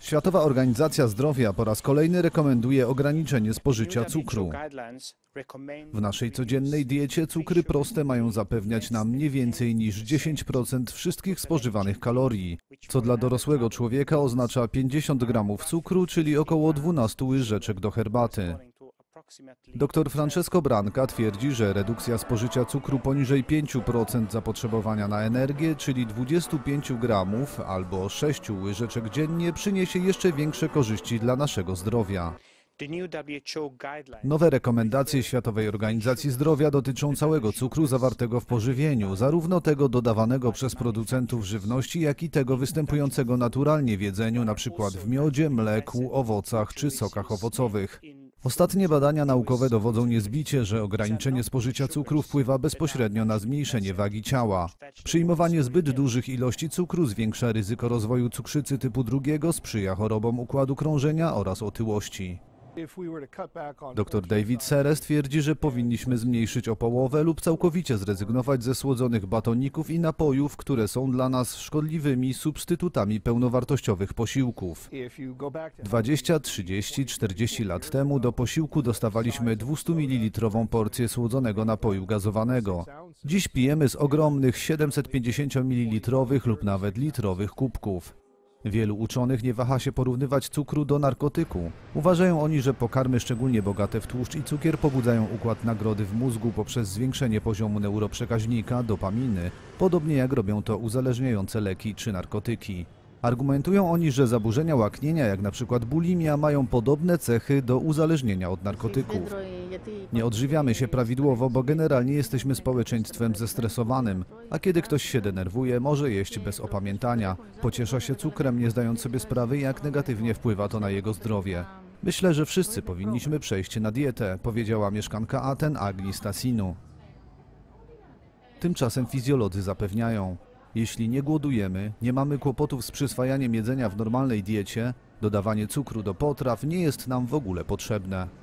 Światowa Organizacja Zdrowia po raz kolejny rekomenduje ograniczenie spożycia cukru. W naszej codziennej diecie cukry proste mają zapewniać nam nie więcej niż 10% wszystkich spożywanych kalorii, co dla dorosłego człowieka oznacza 50 gramów cukru, czyli około 12 łyżeczek do herbaty. Dr Francesco Branca twierdzi, że redukcja spożycia cukru poniżej 5% zapotrzebowania na energię, czyli 25 gramów albo 6 łyżeczek dziennie, przyniesie jeszcze większe korzyści dla naszego zdrowia. Nowe rekomendacje Światowej Organizacji Zdrowia dotyczą całego cukru zawartego w pożywieniu, zarówno tego dodawanego przez producentów żywności, jak i tego występującego naturalnie w jedzeniu, np. w miodzie, mleku, owocach czy sokach owocowych. Ostatnie badania naukowe dowodzą niezbicie, że ograniczenie spożycia cukru wpływa bezpośrednio na zmniejszenie wagi ciała. Przyjmowanie zbyt dużych ilości cukru zwiększa ryzyko rozwoju cukrzycy typu drugiego, sprzyja chorobom układu krążenia oraz otyłości. Dr David Seres twierdzi, że powinniśmy zmniejszyć o połowę lub całkowicie zrezygnować ze słodzonych batoników i napojów, które są dla nas szkodliwymi substytutami pełnowartościowych posiłków. 20, 30, 40 lat temu do posiłku dostawaliśmy 200 ml porcję słodzonego napoju gazowanego. Dziś pijemy z ogromnych 750 ml lub nawet litrowych kubków. Wielu uczonych nie waha się porównywać cukru do narkotyku. Uważają oni, że pokarmy szczególnie bogate w tłuszcz i cukier pobudzają układ nagrody w mózgu poprzez zwiększenie poziomu neuroprzekaźnika, dopaminy, podobnie jak robią to uzależniające leki czy narkotyki. Argumentują oni, że zaburzenia łaknienia, jak na przykład bulimia, mają podobne cechy do uzależnienia od narkotyków. Nie odżywiamy się prawidłowo, bo generalnie jesteśmy społeczeństwem zestresowanym, a kiedy ktoś się denerwuje, może jeść bez opamiętania, pociesza się cukrem, nie zdając sobie sprawy, jak negatywnie wpływa to na jego zdrowie. Myślę, że wszyscy powinniśmy przejść na dietę, powiedziała mieszkanka Aten Agni Stasinu. Tymczasem fizjolodzy zapewniają, jeśli nie głodujemy, nie mamy kłopotów z przyswajaniem jedzenia w normalnej diecie, dodawanie cukru do potraw nie jest nam w ogóle potrzebne.